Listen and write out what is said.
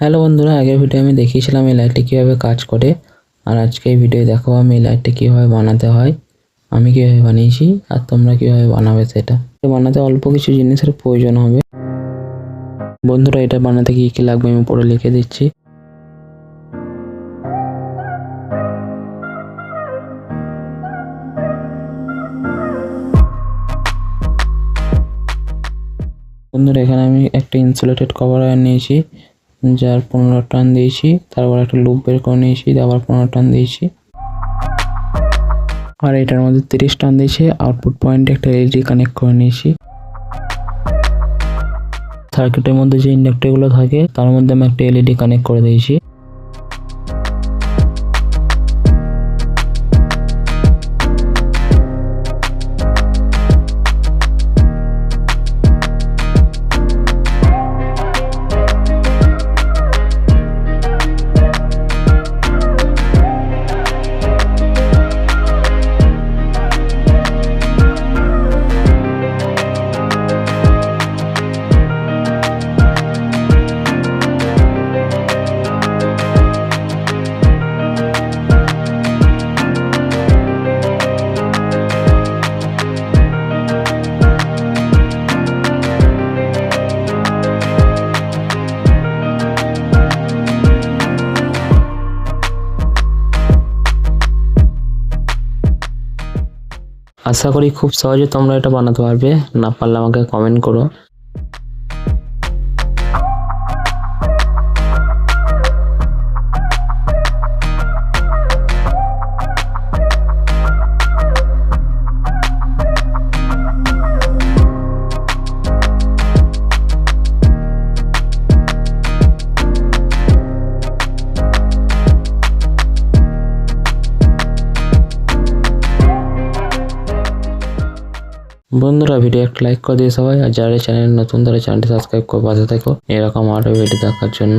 Hello বন্ধুরা, আগের video আমি দেখিয়েছিলাম এই লাইটটি কীভাবে কাজ করে। আর আজকে এই ভিডিও দেখাবো আমি এই লাইটটি কীভাবে বানাতে হয়, আমি কীভাবে বানিয়েছি, আর তোমরা কীভাবে বানাবে সেটা। বানাতে অল্প কিছু জিনিসের প্রয়োজন হবে। বন্ধুরা, এটা বানাতে কী কী লাগবে আমি পরে লিখে দিচ্ছি। বন্ধুরা, এখানে আমি একটা ইনসুলেটেড কভার নিয়েছি। যার পনেরো টান দিয়েছি, তারপর একটা লুপ বের করে নিয়েছি আবার পনেরো টান দিয়েছি। আর এটার মধ্যে তিরিশ টান দিয়েছি আউটপুট পয়েন্টে একটা এলইডি কানেক্ট করে নিয়েছি। সার্কিটের মধ্যে যে ইন্ডাক্টরগুলো থাকে, তার মধ্যে আমি একটা এলইডি কানেক্ট করে দিয়েছি। আশা করি খুব সহজে তোমরা এটা বানাতে পারবে। না পারলে আমাকে কমেন্ট করো। বন্ধুরা ভিডিও একটা লাইক করে দিয়ে সবাই। আর যারা চ্যানেল নতুন, তারা চ্যানেলটি সাবস্ক্রাইব করে পাশে থাকো। এরকম আরও ভিডিও দেখার জন্য।